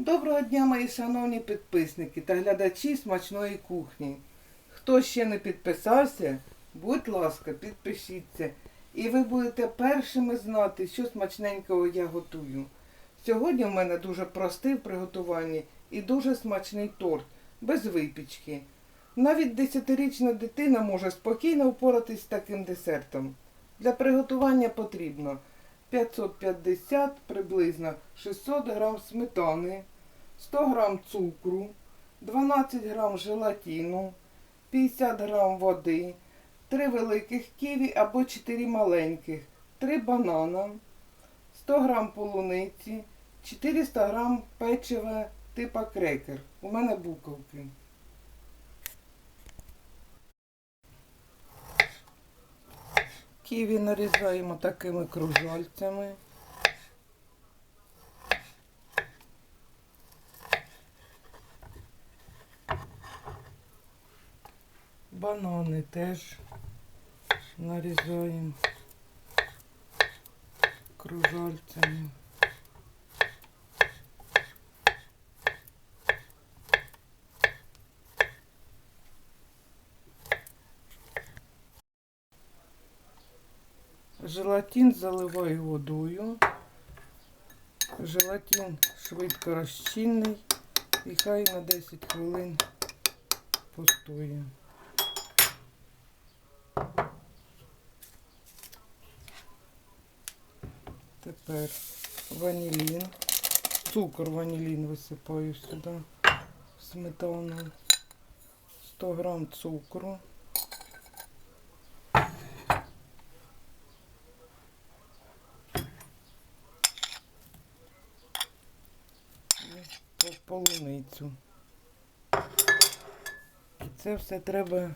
Доброго дня, мої шановні підписники та глядачі смачної кухні. Хто ще не підписався, будь ласка, підпишіться. І ви будете першими знати, що смачненького я готую. Сьогодні в мене дуже простий в приготуванні і дуже смачний торт, без випічки. Навіть десятирічна дитина може спокійно впоратись з таким десертом. Для приготування потрібно 550 приблизно 600 грам сметани, 100 грам цукру, 12 грам желатину, 50 грам води, 3 великих ківі або 4 маленьких, 3 банана, 100 грам полуниці, 400 грам печива типа крекер. У мене буковки. Ківі нарізаємо такими кружальцями. Банани теж нарізаємо кружальцями. Желатин заливаю водою. Желатин швидко розчинний і хай на 10 хвилин постоє. Тепер ванілін. Цукор ванілін висипаю сюди. Сметану. 100 грам цукру. По- І Це все треба.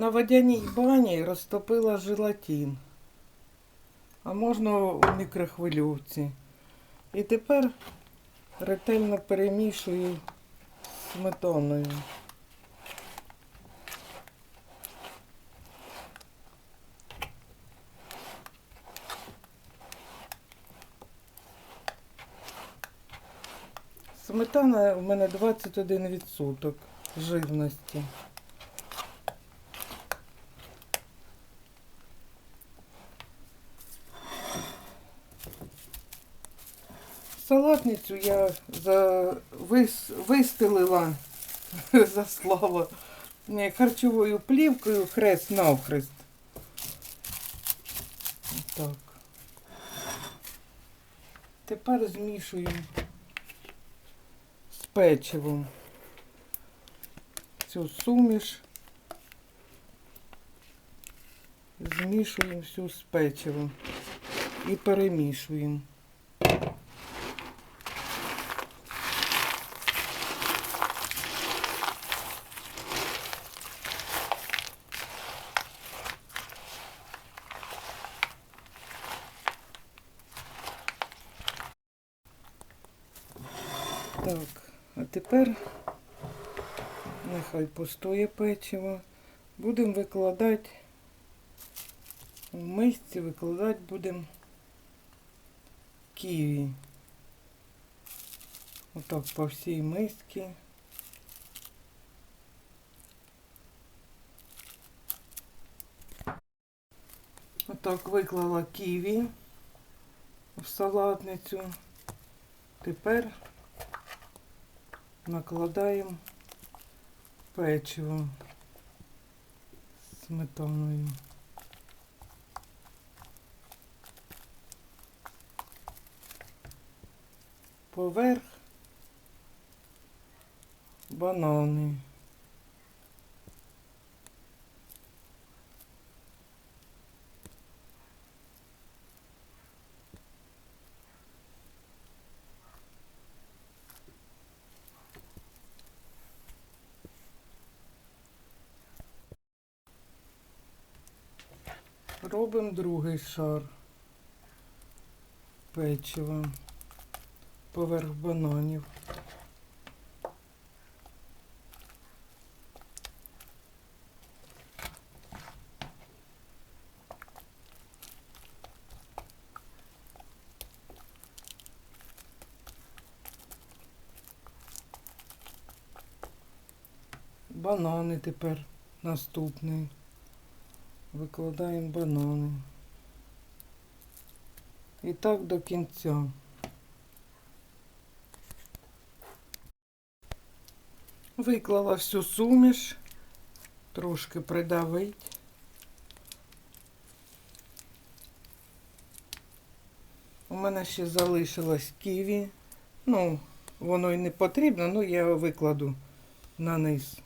На водяній бані розтопила желатин. А можна у мікрохвильовці. І тепер ретельно перемішую сметаною. Сметана у мене 21% жирності. Салатницю я за... вис... вистелила, заслала харчовою плівкою хрест навхрест. Так. Тепер змішуємо з печивом цю суміш. Змішуємо всю з печивом і перемішуємо. Так, а тепер нехай постоє печиво. Будемо викладати в мисці, викладати будемо ківі. Отак по всій мисці. Отак виклала ківі в салатницю. Тепер накладаємо печиво сметаною. Поверх банани. Робимо другий шар печива поверх бананів. Банани тепер наступний. Викладаємо банани. І так до кінця. Виклала всю суміш, трошки придавить. У мене ще залишилось ківі. Ну, воно і не потрібно, ну я його викладу на низ.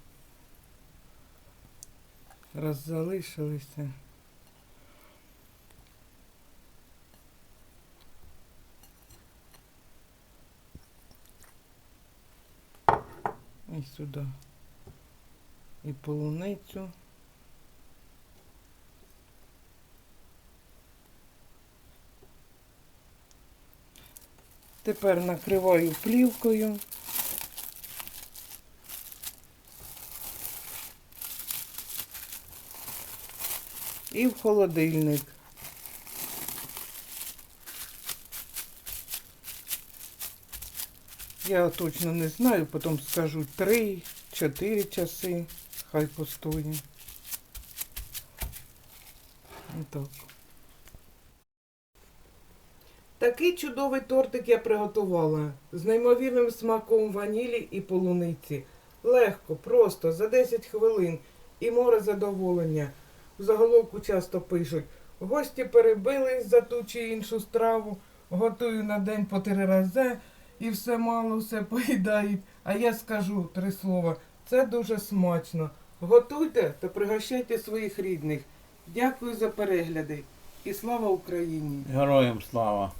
Раз залишилися. І сюди. І полуницю. Тепер накриваю плівкою. І в холодильник. Я точно не знаю, потім скажу 3-4 часи. Хай постоє. Отак. Такий чудовий тортик я приготувала з неймовірним смаком ванілі і полуниці. Легко, просто, за 10 хвилин і море задоволення. В заголовку часто пишуть. Гості перебились за ту чи іншу страву, готую на день по три рази і все мало все поїдають. А я скажу три слова. Це дуже смачно. Готуйте та пригощайте своїх рідних. Дякую за перегляди і слава Україні! Героям слава!